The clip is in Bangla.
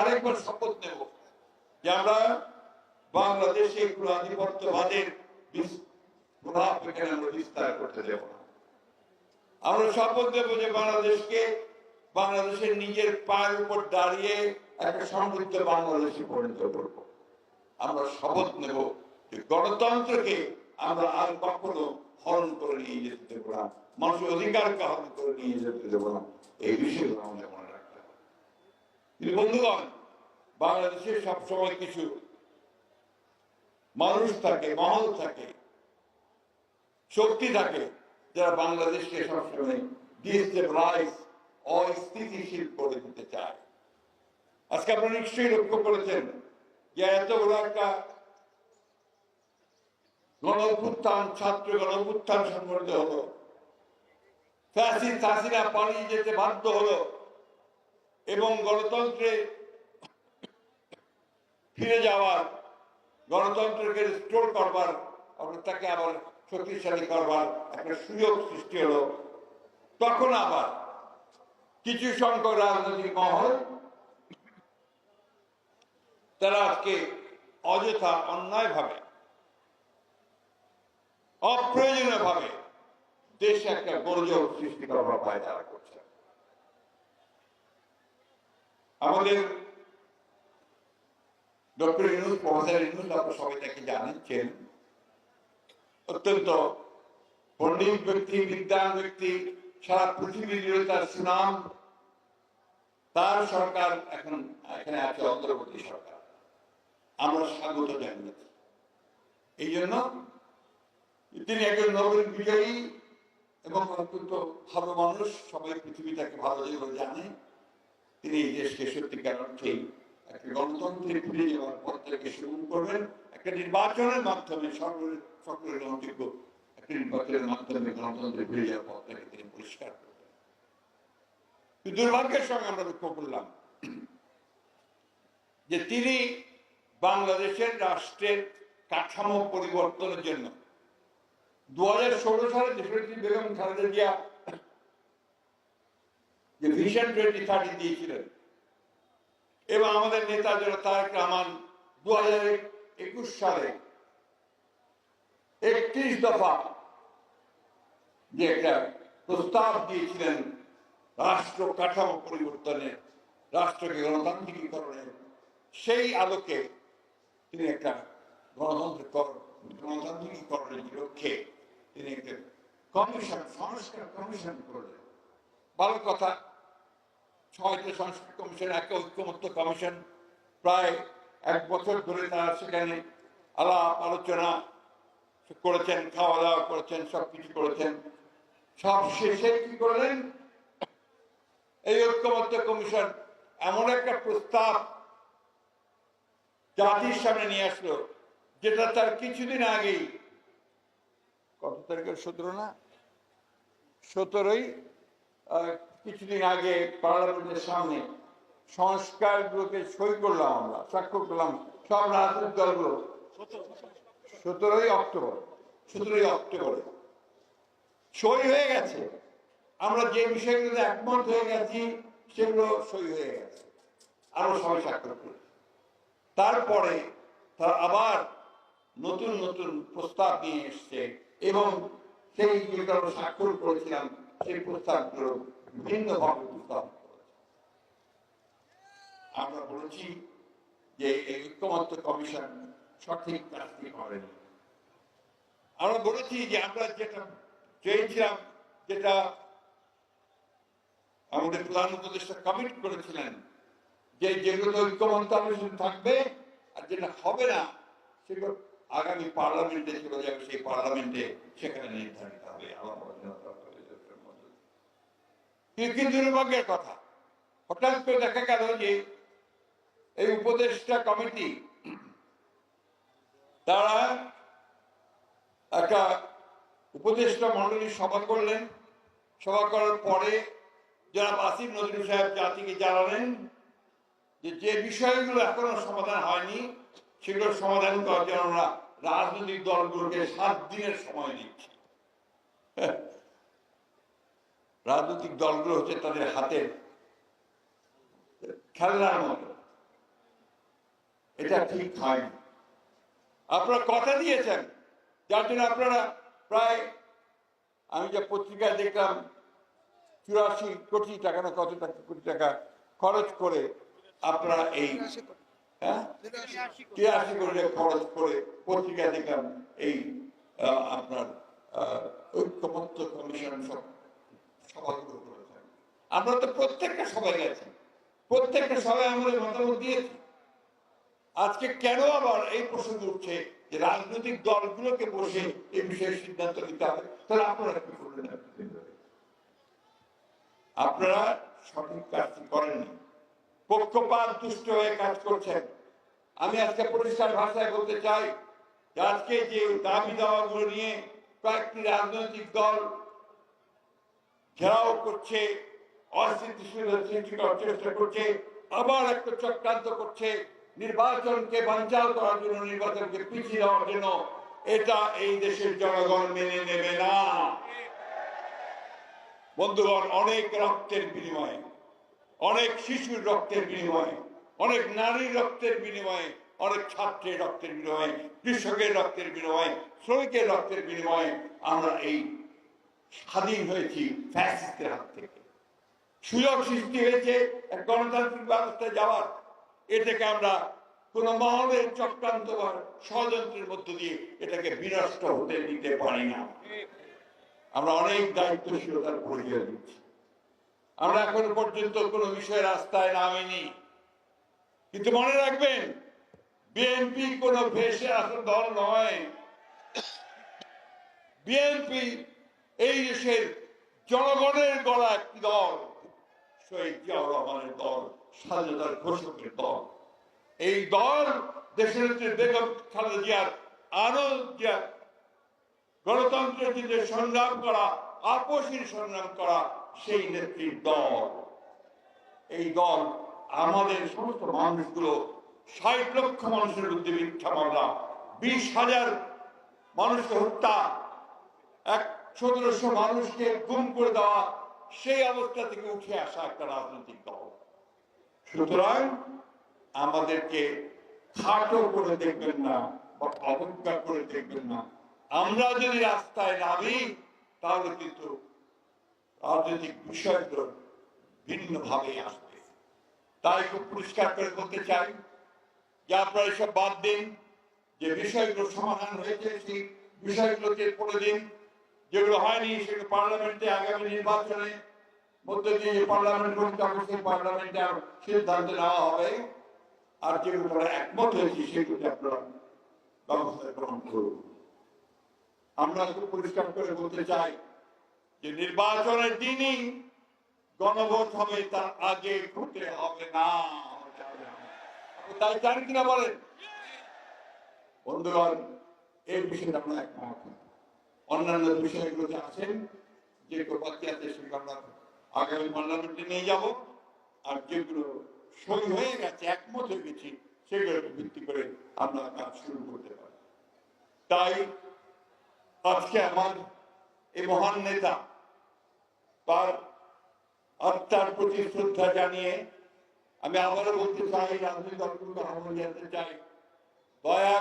আরেকবার শপথ নেব যে আমরা বাংলাদেশে কোনো আধিপত্যবাদের প্রভাব এখানে আমরা বিস্তার করতে দেব না। আমরা শপথ দেব যে বাংলাদেশকে বাংলাদেশের নিজের পায়ের উপর দাঁড়িয়ে একটা সমৃদ্ধ বাংলাদেশে পরিণত করব। আমরা শপথ নেব যে গণতন্ত্রকে আমরা আর কখনো হরণ করে নিয়ে যেতে দেবো না। মানুষের অধিকারকে হরণ করে নিয়ে যেতে দেবো না। এই বিষয়গুলো আমাদের মনে কিন্তু বন্ধুগণ, বাংলাদেশে সবসময় কিছু মানুষ থাকে, মহল থাকে, শক্তি থাকে, যারা বাংলাদেশকে অস্থিতিশীল করে দিতে চায়। আজকে আপনারা নিশ্চয়ই লক্ষ্য করেছেন যে এত বড় একটা গণ অভ্যুত্থান ছাত্র গণ অভ্যুত্থান সংগঠিত হলো। ফ্যাসিস্ট হাসিনা পালিয়ে যেতে বাধ্য হলো। এবং গণতন্ত্রে ফিরে যাওয়ার, গণতন্ত্রকে স্টোর করবার আবার তাকে আবার শক্তিশালী করবার একটা সুযোগ সৃষ্টি হলো। তখন আবার কিছু সংখ্যক রাজনৈতিক মহল, তারা আজকে অযথা অন্যায়ভাবে অপ্রয়োজনীয় ভাবে দেশে একটা গোলযোগ সৃষ্টি করবার পায় তারা করছে। আমাদের ডক্টর ইনুস প্রফেসর ইনুস আপনারা সবাই তাকে জানাচ্ছেন অত্যন্ত পণ্ডিত ব্যক্তি বিদ্যান ব্যক্তি, সারা পৃথিবী জুড়ে তার সুনাম, তার সরকার এখন, এখানে আছে, অন্তর্বর্তী সরকার। আমরা স্বাগত জানিয়েছি এই জন্য তিনি একজন নোবেল বিজয়ী এবং অত্যন্ত ভালো মানুষ, সবাই পৃথিবী তাকে ভালো যেভাবে জানে। তিনি এই দেশকে সত্যিকার অর্থেই একটা গণতন্ত্রে ফিরে যাওয়ার পর থেকে শুরু করবেন, একটা নির্বাচনের মাধ্যমে সকলের সকলের গ্রহণযোগ্য একটা নির্বাচনের মাধ্যমে গণতন্ত্রে ফিরে যাওয়ার পর থেকে তিনি পরিষ্কার করবেন। দুর্ভাগ্যের সঙ্গে আমরা লক্ষ্য করলাম যে তিনি বাংলাদেশের রাষ্ট্রের কাঠামো পরিবর্তনের জন্য দু হাজার ষোলো সালে বেগম খালেদা জিয়া যে ভিশন টোয়েন্টি থার্টি দিয়েছিলেন। এবং আমাদের নেতা যারা তারেক রহমান দু হাজার একুশ সালে একত্রিশ দফা যে একটা প্রস্তাব দিয়েছিলেন রাষ্ট্র কাঠামো পরিবর্তনে, রাষ্ট্রকে গণতান্ত্রিকীকরণের সেই আলোকে তিনি একটা গণতন্ত্র গণতান্ত্রিকীকরণের লক্ষ্যে তিনি একটা কমিশন, সংস্কার কমিশন করলেন। ভালো কথা ছয়টা সংস্কার কমিশন একটা ঐক্যমত্য কমিশন। প্রায় এক বছর ধরে তারা সেখানে আলাপ আলোচনা করেছেন খাওয়া দাওয়া করেছেন সব কিছু করেছেন। সব শেষে কি করলেন? এই ঐক্যমত্য কমিশন এমন একটা প্রস্তাব জাতির সামনে নিয়ে আসলো, যেটা তার কিছুদিন আগেই, কত তারিখের? সতেরো না? সতেরোই কিছুদিন আগে পার্লামেন্টের সামনে সংস্কারগুলোকে সই করলাম আমরা স্বাক্ষর করলাম সব রাজনৈতিক দলগুলো। সতেরোই অক্টোবর, সতেরোই অক্টোবরে। সই হয়ে গেছে। আমরা যে বিষয়গুলোতে একমত হয়ে গেছি, সেগুলো সই হয়ে গেছে। আরও সবাই স্বাক্ষর করেছি তারপরে তারা আবার নতুন নতুন প্রস্তাব নিয়ে এসছে এবং সেই যেগুলো স্বাক্ষর করেছিলাম, সেই প্রস্তাবগুলো ভিন্নভাবে উপস্থাপন করেছে। আমরা বলেছি যে এই ঐক্যমত্য কমিশন সঠিক কাজটি করেনি। আমরা বলেছি যে আমরা যেটা চেয়েছিলাম, যেটা আমাদের প্রধান উপদেষ্টা কমিট করেছিলেন, যে যেগুলো ঐক্যমত্য কমিশন থাকবে আর যেটা হবে না, সেগুলো আগামী পার্লামেন্টে চলে যাবে, সেই পার্লামেন্টে সেখানে নির্ধারিত হবে। দিয়ে। কি দুর্ভাগ্যের কথা হঠাৎ করে দেখা গেল যে এই উপদেষ্টা কমিটি, তারা একটা উপদেষ্টা মন্ডলী সভা করলেন সভা করার পরে যারা আসিফ নজরুল সাহেব জাতিকে জানালেন যে যে বিষয়গুলো এখনও সমাধান হয়নি সেগুলোর সমাধান করার জন্য রাজনৈতিক দলগুলোকে সাত দিনের সময় দিচ্ছি। রাজনৈতিক দলগুলো হচ্ছে তাদের হাতে খেলনার মতো। এটা ঠিক হয়নি। আপনারা কথা দিয়েছেন, যার জন্য আপনারা প্রায়, আমি যে পত্রিকায় দেখলাম, চুরাশি কোটি টাকা না কত টাকা কোটি টাকা খরচ করে আপনারা এই হ্যাঁ? তিরাশি কোটি খরচ করে পত্রিকায় দেখলাম এই আপনার ঐক্যমত্য কমিশন সব আমরা তো সবাই গেছি সবাই মতামত দিয়েছি। আজকে কেন আবার এই প্রশ্ন উঠছে যে রাজনৈতিক দলগুলোকে বসে এই বিষয়ে সিদ্ধান্ত নিতে হবে? তাহলে আপনারা কি আপনারা সঠিক কাজটি করেননি। পক্ষপাত দুষ্ট হয়ে কাজ করছেন। আমি আজকে পরিষ্কার ভাষায় বলতে চাই আজকে যে দাবি দাওয়াগুলো নিয়ে কয়েকটি রাজনৈতিক দল ঘেরাও করছে অস্থিতিশীলতা সৃষ্টি চেষ্টা করছে, আবার একটা চক্রান্ত করছে, নির্বাচনকে বাঞ্চাল করার জন্য, নির্বাচনকে পিছিয়ে দেওয়ার জন্য। এটা এই দেশের জনগণ মেনে নেবে না। বন্ধুগণ, অনেক রক্তের বিনিময়ে, অনেক শিশুর রক্তের বিনিময়ে, অনেক নারীর রক্তের বিনিময়ে, অনেক ছাত্রের রক্তের বিনিময়ে, কৃষকের রক্তের বিনিময়ে, শ্রমিকের রক্তের বিনিময়ে আমরা এই স্বাধীন হয়েছি ফ্যাসিস্টের হাত থেকে। সুযোগ সৃষ্টি হয়েছে এক গণতান্ত্রিক ব্যবস্থায় যাওয়ার। এটাকে আমরা কোন মহলের চক্রান্ত ষড়যন্ত্রের মধ্য দিয়ে এটাকে বিনষ্ট হতে দিতে পারি না। আমরা অনেক দায়িত্বশীলতার পরিচয় দিচ্ছি। আমরা এখনও পর্যন্ত কোনো বিষয়ে রাস্তায় নামিনি। কিন্তু মনে রাখবেন, বিএনপি কোনো ভেসে আসা দল নয়। বিএনপি এই দেশের জনগণের গলা একটি দল, শহীদ জিয়াউর রহমানের দল, স্বাধীনতার ঘোষকের দল। এই দল দেশের নেত্রী বেগম খালেদা জিয়ার আনন্দ জিয়া গণতন্ত্রের দিকে সংগ্রাম করা আপসীর সংগ্রাম করা, সেই নেত্রীর দল। এই দল আমাদের সমস্ত মানুষগুলো, ষাট লক্ষ মানুষের বিরুদ্ধে মিথ্যা মামলা, বিশ হাজার মানুষকে হত্যা, এক সতেরোশো মানুষকে গুম করে দেওয়া, সেই অবস্থা থেকে উঠে আসা একটা রাজনৈতিক দল। সুতরাং আমাদেরকে খাটো করে দেখবেন না বা অবজ্ঞা করে দেখবেন না। আমরা যদি রাস্তায় নামি তাহলে কিন্তু রাজনৈতিক বিষয়গুলো ভিন্নভাবে আসবে। তাই খুব পরিষ্কার করে বলতে চাই, যে আপনারা এসব বাদ দিন, যে বিষয়গুলো সমাধান হয়েছে, সেই বিষয়গুলোকে পড়ে দিন। যেগুলো হয়নি, সেগুলো পার্লামেন্টে আগামী নির্বাচনে মধ্যে দিয়ে যে পার্লামেন্ট গঠিত হবে, সেই পার্লামেন্টে সিদ্ধান্ত নেওয়া হবে। আর যেগুলো একমত ব্যবস্থা গ্রহণ আমরা পরিষ্কার করে বলতে চাই যে নির্বাচনের দিনই গণভোট হবে, তার আগে ঘটে হবে না। তাই চান কিনা বলেন? বন্ধুগণ এই বিষয়ে আমরা একমত। অন্যান্য বিষয়গুলো যে আছেন, যে বাকি আছে সেগুলো আমরা আগামী পার্লামেন্টে নিয়ে যাব, আর যেগুলো সই হয়ে গেছে, একমত হয়ে গেছি সেগুলোকে ভিত্তি করে আমরা কাজ শুরু করতে পারি। তাই আজকে আমার এই মহান নেতা তার আত্মার প্রতি শ্রদ্ধা জানিয়ে আমি আবারও বলতে চাই, রাজনৈতিক দলগুলোকে আহ্বান জানাতে চাই, দয়া